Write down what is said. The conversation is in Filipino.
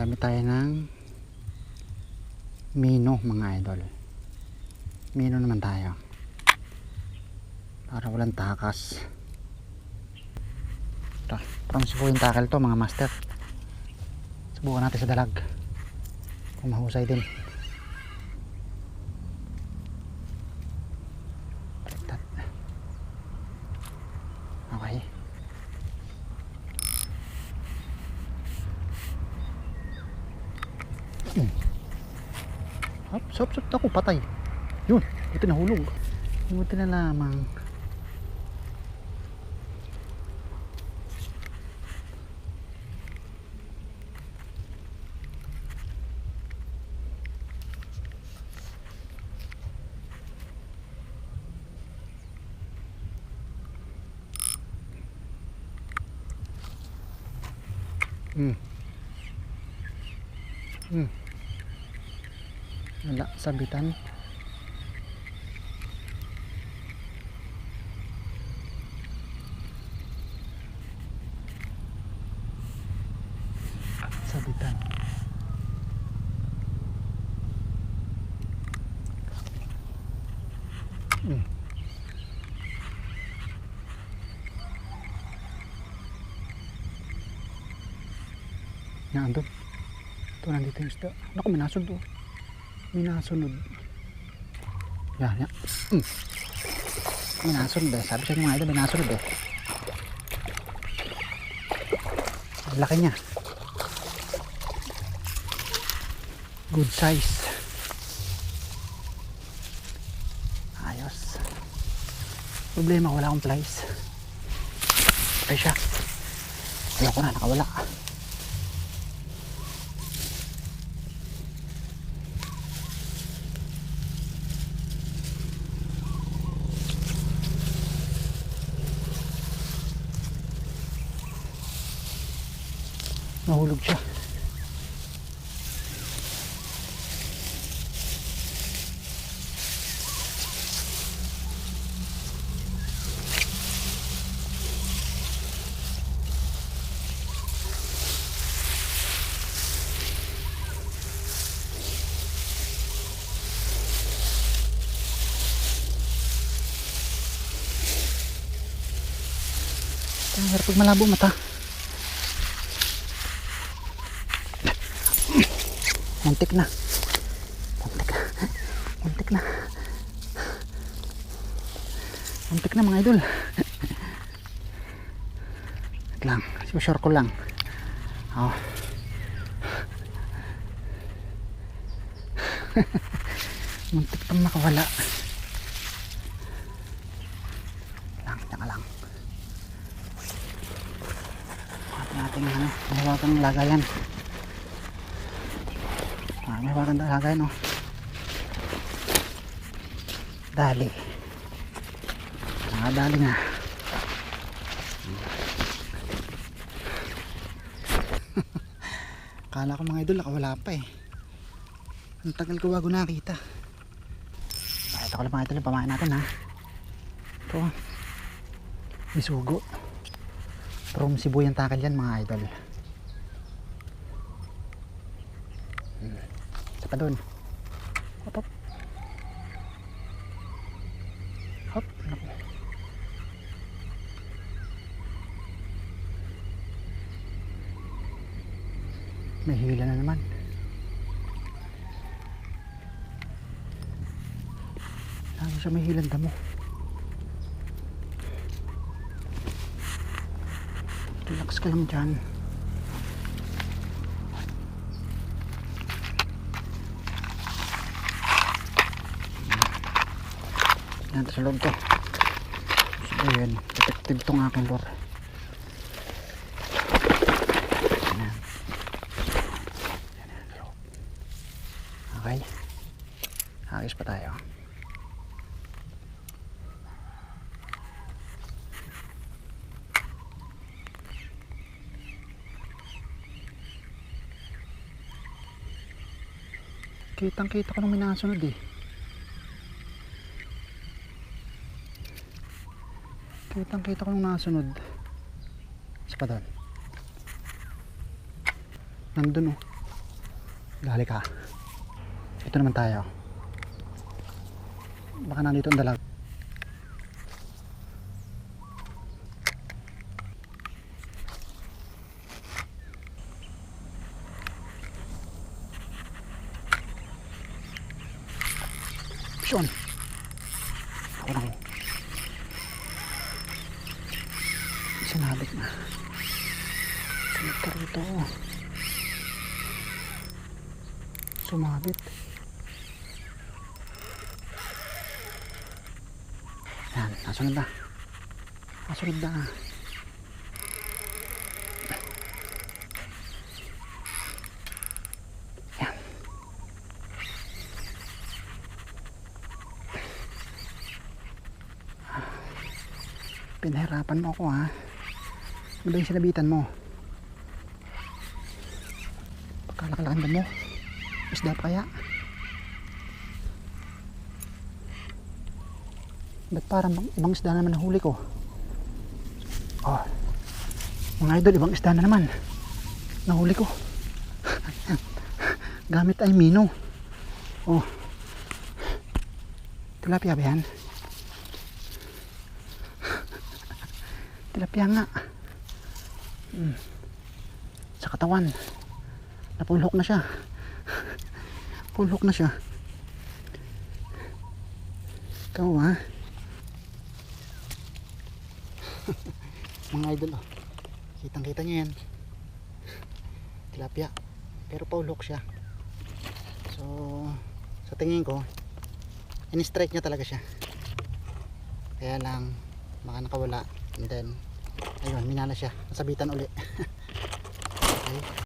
gamit tayo ng Mino mga idol. Mino naman tayo. Para walang takas. Ito parang sibuhin tackle to mga master. Subukan natin sa dalag. Kung mahusay din Baliktad. okay Hop, sop, sop, ako, patay. Yun, buti nahulog. Buti na lamang. Hmm. Hmm. Wala, sabitan. Sabitan. Mm. Yan, doon. Ito, nandito yung isda. Naku, may nasunod doon. May nasunod. Yan, yan. Mm. May nasunod eh. Sabi sa mga idol, may nasunod eh. Ang laki niya. Good size. Ayos. Problema, wala akong flies. Ay siya. Ayoko na, nakawala. Nahulog siya. Hirap pag malabo mata. Muntik na. Muntik na. Muntik na. Muntik na mga idol. Wait lang. Sure ko lang. Oh. Muntik pang makawala. Lang, tsaka lang. Ating ating ano, mahawakan ng lagayan. Hawakan ng lagayan oh. Dali. Ah, dali na. Kala ko mga idol nakawala pa eh. Ang tagal ko bago nakita. Ah, ito ko lang mga idol yung pamain natin ha. Ito. May sugo. From Sibuyan Takal yan mga idol. Hmm. Isa pa doon. Hop hop. Hop. Naku. May na naman. Lalo siya may hilang damo. Relax ka lang dyan. Yan, sa loob to. So, ayan, detective tong aking lure. Okay. Ayos pa tayo. Kitang kita ko nung minasunod eh. Kitang kita ko nung nasunod. Isa pa doon. Nandun oh. Dali ka. Ito naman tayo. Baka nandito ang dalag. Sean. Ako na. Sinabit na. Sunod ka rito. Sumabit. Yan, nasunod na. Nasunod na. Yan. Pinahirapan mo ako ha. Ano ba yung sinabitan mo? Pagkalakalakan ba mo? Isda pa kaya? Ba't parang ibang- isda na naman nahuli ko? Oh, mga idol, ibang isda na naman. Nahuli ko. Gamit ay mino. Oh. Tilapia ba yan? Tilapia nga. Mm. Sa katawan. Napulhok na siya. Pulhok na siya. Ikaw ha? Mga idol oh. Kitang kita niyo yan. Tilapia. Pero paulhok siya. So, sa tingin ko, in-strike niya talaga siya. Kaya lang, baka nakawala. And then, ayun, minala siya. Nasabitan uli. okay.